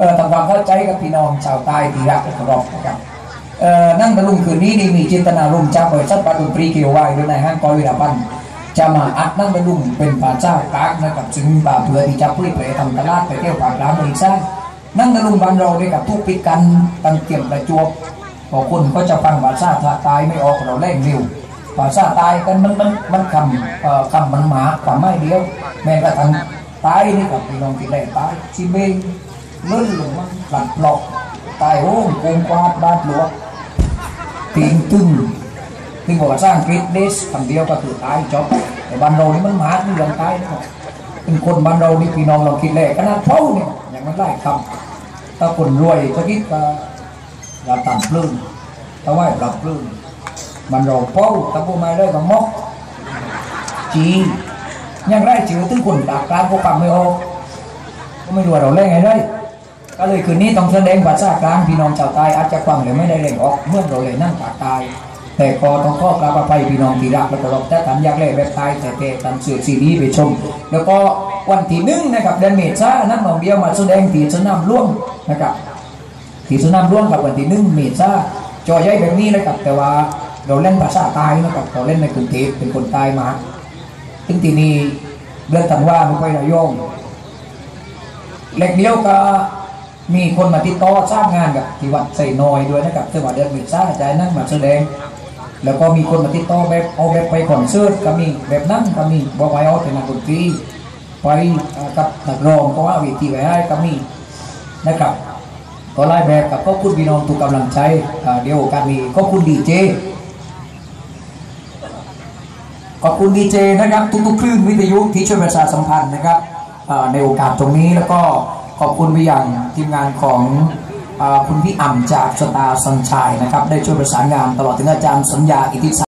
เออทำความเข้าใจกับพี่น้องชาวใต้ที่รักและเคารพนะครับเอ่อนั่งตะลุงคืนนี้นี่มีจินตนารุมจากบริษัทปาดนตรีเกียวไว้ด้วยในห้างกอวิราพันธ์จะมาอัดนั่งตะลุงเป็นป่าเจ้ากากนะครับซึ่งป่าเพื่อที่จะเผยแผ่ทำตลาดไปเที่ยวปากร้านบริษัทนั่งตะลุงบ้านเราด้วยกับทุกปิดกันตั้งเกี่ยมประจวบพอคนก็จะฟังภาษาภาคใต้ไม่ออกเราแรงเร็วภาษาตายกันมันมันมันคำเอ่อคำมันหมาความไม่เดียว แม้กระทั่งตายนี่กับพี่น้องที่แรกตายชิเมง เลื่อนลงมาหลัดหลอกตายโอ้งโกงกวาดบาดหลวงตีนตึงที่บอกว่าสร้างกรีดเดสคำเดียวก็คือตายจบแต่บ้านเรานี่มันหมาที่ยังตายนะเป็นคนบ้านเรานี่พี่น้องเราคิดแรกขนาดเท่าเนี่ยอย่างมันไล่คำถ้าคนรวยจะคิดก็เราต่ำปลื้มถ้าไหวปรับปลื้มมันเราเป้าตะปูมาเลยก็มอกจียังไรจือตึ้งคนดากกลางก็ฟังไม่ออกก็ไม่รู้ว่าเราเล่นไงได้ ก็เลยคืนนี้ต้องแสดงภาษากลางพี่น้องชาวใต้อาจจะฟังหรือไม่ได้เล่นออกเมื่อเราเล่นนั่งปากตาย แต่ก็ต้องข้อกราบอภัยพี่น้องที่รักและเคารพแต่ท่านอยากเล่นแบบตายแต่แต่ท่านเสือซีดีไปชม แล้วก็วันที่หนึ่งนะครับเดือนเมษายนนั่นน้องเดียวมาแสดงที่สนามหล่วงนะครับที่สนามหล่วงกับวันที่หนึ่งเมษาจอใหญ่แบบนี้นะครับแต่ว่าเราเล่นภาษาใต้นะครับเราเล่นในกรุงเทพเป็นคนใต้มาถึงที่นี่เรื่องต่างว่าไม่ค่อยระยองเล็กเดียวก็ มีคนมาติดต่อสร้างงานกับที่วัดใส่นอยด้วยนะครับจังหวัดเดือนเมษาจะให้นั่งมาแสดง แล้วก็มีคนมาติดต่อแบบเอาแบบไปคอนเสิร์ตก็มีแบบนั้นก็มีบอกไว้เอาแต่นักดนตรีไปกับนักร้องก็ว่าเวทีไว้ให้ก็มีนะครับก็ไล่แบบกับขอบคุณพี่น้องทุกกำลังใจเดี๋ยวกาสนี้ขอบคุณดีเจขอบคุณดีเจนะครับทุกๆคลื่นวิทยุที่ช่วยประชาสัมพันธ์นะครับในโอกาสตรงนี้แล้วก็ ขอบคุณไปอย่างทีมงานของอคุณพี่อ่ำจากสตาร์สัญชัยนะครับ ได้ช่วยประสานงานตลอดถึงอาจารย์สัญญาอิทธิศักดิ์